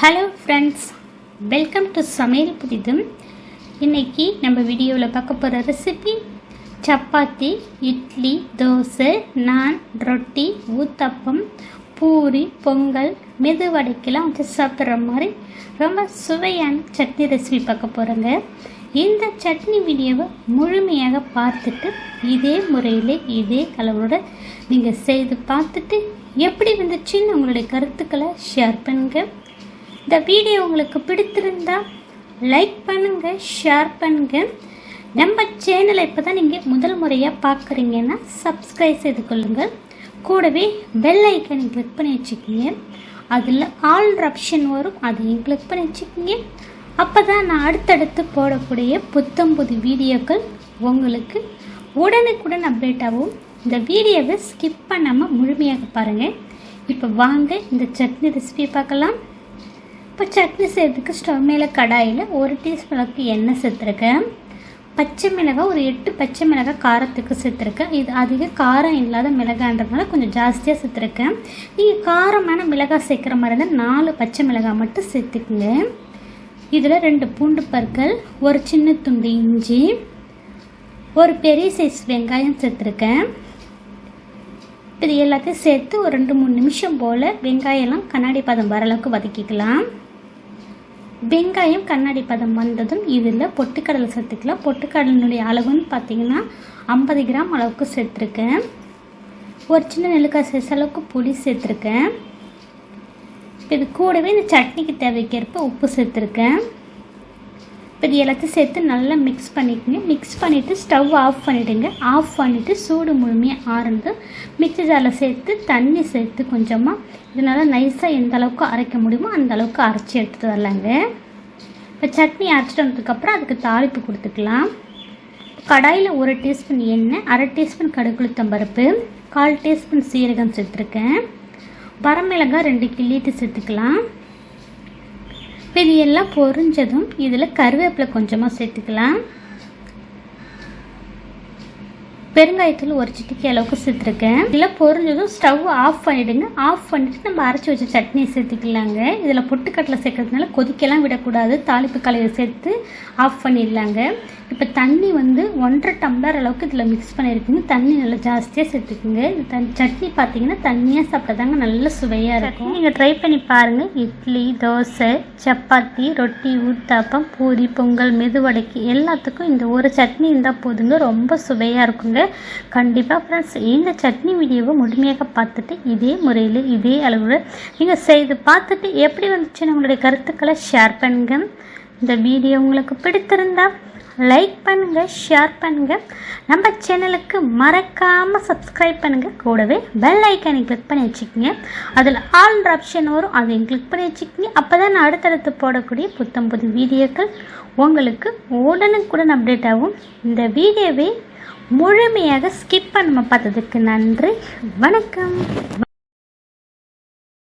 Hello friends welcome to சமையல் புதிதும் இன்னைக்கு நம்ம வீடியோவில் பார்க்க போகிற ரெசிபி சப்பாத்தி இட்லி தோசை நான் ரொட்டி ஊத்தப்பம் பூரி பொங்கல் மெதுவடைக்கெல்லாம் வச்சு சாப்பிட்ற மாதிரி ரொம்ப சுவையான சட்னி ரெசிபி பார்க்க போகிறோங்க இந்த சட்னி வீடியோவை முழுமையாக பார்த்துட்டு இதே முறையில் இதே அளவோட நீங்கள் செய்து பார்த்துட்டு எப்படி வந்துச்சுன்னு உங்களுடைய கருத்துக்களை ஷேர் பண்ணுங்கள் இந்த வீடியோ உங்களுக்கு பிடித்திருந்தா லைக் பண்ணுங்கள் ஷேர் பண்ணுங்கள் நம்ம சேனலை இப்போ தான் நீங்கள் முதல் முறையாக பார்க்குறீங்கன்னா சப்ஸ்கிரைப் செய்து கொள்ளுங்கள் கூடவே பெல் ஐக்கனை கிளிக் பண்ணி வச்சுக்கோங்க. அதில் ஆல் ஆப்ஷன் வரும் அதையும் கிளிக் பண்ணி வச்சுக்கோங்க. அப்போ தான் நான் அடுத்தடுத்து போடக்கூடிய புத்தம் புது வீடியோக்கள் உங்களுக்கு உடனுக்குடன் அப்டேட் ஆகும். இந்த வீடியோவை ஸ்கிப் பண்ணாமல் முழுமையாக பாருங்கள் இப்போ வாங்க இந்த சட்னி ரெசிபி பார்க்கலாம். இப்போ சட்னி செய்கிறதுக்கு ஸ்டவ் மேலே கடாயில் ஒரு டீஸ்பூன் அளவுக்கு எண்ணெய் சேர்த்துருக்கேன். பச்சை மிளகாய் ஒரு எட்டு பச்சை மிளகாய் காரத்துக்கு சேர்த்துருக்கேன். இது அதிக காரம் இல்லாத மிளகான்றதுனால கொஞ்சம் ஜாஸ்தியாக சேர்த்துருக்கேன். நீங்கள் காரமான மிளகாய் சேர்க்குற மாதிரி இருந்தால் நாலு பச்சை மிளகாய் மட்டும் சேர்த்துக்குங்க. இதில் ரெண்டு பூண்டு பற்கள் ஒரு சின்ன துண்டு இஞ்சி ஒரு பெரிய சைஸ் வெங்காயம் சேர்த்துருக்கேன். இது எல்லாத்தையும் சேர்த்து ஒரு ரெண்டு மூணு நிமிஷம் போல் வெங்காயம்லாம் கண்ணாடி பதம் வர அளவுக்கு வதக்கிக்கலாம். வெங்காயம் கண்ணாடி பதம் வந்ததும் இதில் பொட்டுக்கடலை சேர்த்துக்கலாம். பொட்டுக்கடலினுடைய அளவுன்னு பார்த்தீங்கன்னா ஐம்பது கிராம் அளவுக்கு சேர்த்துருக்கேன். ஒரு சின்ன நெல்லுக்காய் சைஸ் அளவுக்கு புளி சேர்த்துருக்கேன். இது கூடவே இந்த சட்னிக்கு தேவைக்கேற்ப உப்பு சேர்த்துருக்கேன். இப்போ இது எல்லாத்தையும் சேர்த்து நல்லா மிக்ஸ் பண்ணிக்கோங்க. மிக்ஸ் பண்ணிவிட்டு ஸ்டவ் ஆஃப் பண்ணிவிடுங்க ஆஃப் பண்ணிவிட்டு சூடு முழுமையாக ஆறுந்து மிக்சி ஜாரில் சேர்த்து தண்ணி சேர்த்து கொஞ்சமாக இதனால் நைஸாக எந்த அளவுக்கு அரைக்க முடியுமோ அந்த அளவுக்கு அரைச்சி எடுத்துகிட்டு வரலாங்க. இப்போ சட்னி அரைச்சிட்டு வந்ததுக்கப்புறம் அதுக்கு தாளிப்பு கொடுத்துக்கலாம். கடாயில் ஒரு டீஸ்பூன் எண்ணெய் அரை டீஸ்பூன் கடுகுளுத்தம் பருப்பு கால் டீஸ்பூன் சீரகம் சேர்த்துருக்கேன். வரமிளகாய் ரெண்டு கிள்ளிட்டு சேர்த்துக்கலாம். இப்போ இது எல்லாம் பொரிஞ்சதும் இதில் கருவேப்பிலை கொஞ்சமாக சேர்த்துக்கலாம். பெருங்காயத்தூள் ஒரு சிட்டிக்கு அளவுக்கு சேர்த்துருக்கேன். இதில் பொரிஞ்சதும் ஸ்டவ் ஆஃப் பண்ணிவிடுங்க ஆஃப் பண்ணிவிட்டு நம்ம அரைச்சி வச்ச சட்னியை சேர்த்துக்கலாங்க. இதில் பொட்டுக்கட்டில் சேர்க்கறதுனால கொதிக்கலாம் விடக்கூடாது. தாளிப்பு கலையை சேர்த்து ஆஃப் பண்ணிடலாங்க. இப்போ தண்ணி வந்து ஒன்றரை டம்ளர் அளவுக்கு இதில் மிக்ஸ் பண்ணியிருக்குங்க தண்ணி நல்லா ஜாஸ்தியாக சேர்த்துக்குங்க. இது தன் சட்னி பார்த்தீங்கன்னா தண்ணியாக சாப்பிட்டாதாங்க நல்ல சுவையாக இருக்கும். நீங்கள் ட்ரை பண்ணி பாருங்கள் இட்லி தோசை சப்பாத்தி ரொட்டி ஊத்தாப்பம் பூரி பொங்கல் மெதுவடைக்கு எல்லாத்துக்கும் இந்த ஒரு சட்னி இருந்தால் போதுங்க. ரொம்ப சுவையாக இருக்குங்க. கண்டிப்பாக ஃப்ரெண்ட்ஸ் இந்த சட்னி வீடியோவை முழுமையாக பார்த்துட்டு இதே முறையில் இதே அளவில் நீங்கள் செய்து பார்த்துட்டு எப்படி வந்துச்சுன்னு உங்களுடைய கருத்துக்களை ஷேர் பண்ணுங்க. இந்த வீடியோ உங்களுக்கு பிடித்திருந்தா லைக் பண்ணுங்கள் ஷேர் பண்ணுங்கள் நம்ம சேனலுக்கு மறக்காமல் சப்ஸ்கிரைப் பண்ணுங்கள் கூடவே பெல் ஐக்கானை கிளிக் பண்ணி வச்சுக்கோங்க. அதில் ஆல் ஆப்ஷன் வரும் அதையும் கிளிக் பண்ணி வச்சுக்கோங்க. அப்போ தான் நான் அடுத்தடுத்து போடக்கூடிய புத்தம் புது வீடியோக்கள் உங்களுக்கு உடனுக்குடன் அப்டேட் ஆகும். இந்த வீடியோவை முழுமையாக ஸ்கிப் பண்ண பார்த்ததுக்கு நன்றி. வணக்கம்.